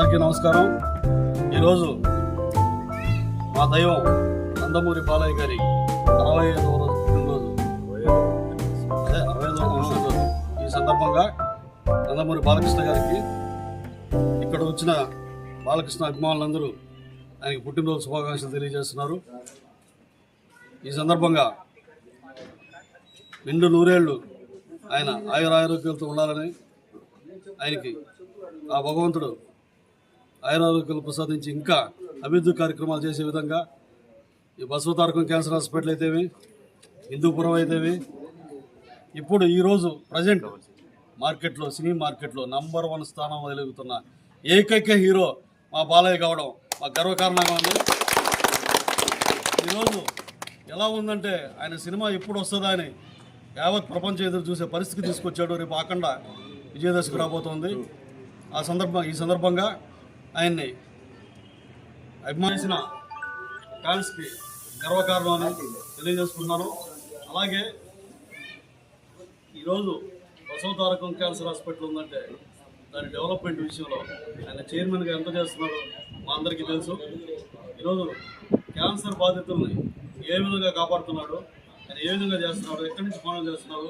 అందరికీ నమస్కారం. ఈరోజు మా దైవం నందమూరి బాలయ్య గారి అరవై ఐదవ రోజు పుట్టినరోజు అదే అరవై ఐదవ పుట్టినరోజు ఈ సందర్భంగా నందమూరి బాలకృష్ణ గారికి ఇక్కడ వచ్చిన బాలకృష్ణ అభిమానులందరూ ఆయనకి పుట్టినరోజు శుభాకాంక్షలు తెలియజేస్తున్నారు. ఈ సందర్భంగా నిండు నూరేళ్ళు ఆయన ఆయురారోగ్యాలతో ఉండాలని ఆయనకి ఆ భగవంతుడు ఆయురారోగ్యాలు ప్రసాదించి ఇంకా అభివృద్ధి కార్యక్రమాలు చేసే విధంగా ఈ బసవతారకం క్యాన్సర్ హాస్పిటల్ అయితేవి హిందూపురం అయితేవి ఇప్పుడు ఈరోజు ప్రజెంట్ మార్కెట్లో సినీ మార్కెట్లో నంబర్ వన్ స్థానం వదిలిగుతున్న ఏకైక హీరో మా బాలయ్య కావడం మా గర్వకారణంగా ఉంది. ఈరోజు ఎలా ఉందంటే ఆయన సినిమా ఎప్పుడు వస్తుందా అని యావత్ ప్రపంచం ఎదురు చూసే పరిస్థితి తీసుకొచ్చాడు. రేపు ఆకండ విజయదశకు రాబోతోంది. ఆ సందర్భంగా ఈ సందర్భంగా ఆయన్ని అభిమానించిన ఫ్యాన్స్కి గర్వకారణం అని తెలియజేసుకున్నాను అలాగే ఈరోజు బసవ తారకం క్యాన్సర్ హాస్పిటల్ ఉందంటే దాని డెవలప్మెంట్ విషయంలో ఆయన చైర్మన్గా ఎంత చేస్తున్నాడో మా అందరికీ తెలుసు. ఈరోజు క్యాన్సర్ బాధితుల్ని ఏ విధంగా కాపాడుతున్నాడు ఆయన ఏ విధంగా చేస్తున్నాడు ఎక్కడి నుంచి పనులు చేస్తున్నాడు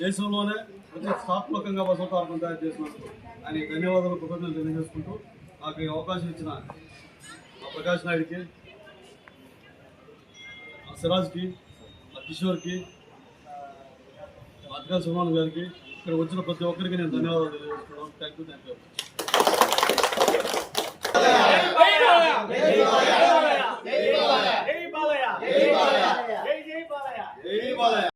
దేశంలోనే ప్రతిష్టాత్మకంగా బసవ తారకం తయారు చేసినందుకు ఆయన ధన్యవాదాలు కృతజ్ఞతలు తెలియజేసుకుంటూ నాకు ఈ అవకాశం ఇచ్చిన మా ప్రకాష్ నాయుడికి మా సిరాజ్కి మా కిషోర్కి మా అతిగా సుమాన్ గారికి ఇక్కడ వచ్చిన ప్రతి ఒక్కరికి నేను ధన్యవాదాలు తెలియజేస్తున్నాను. Thank you thank you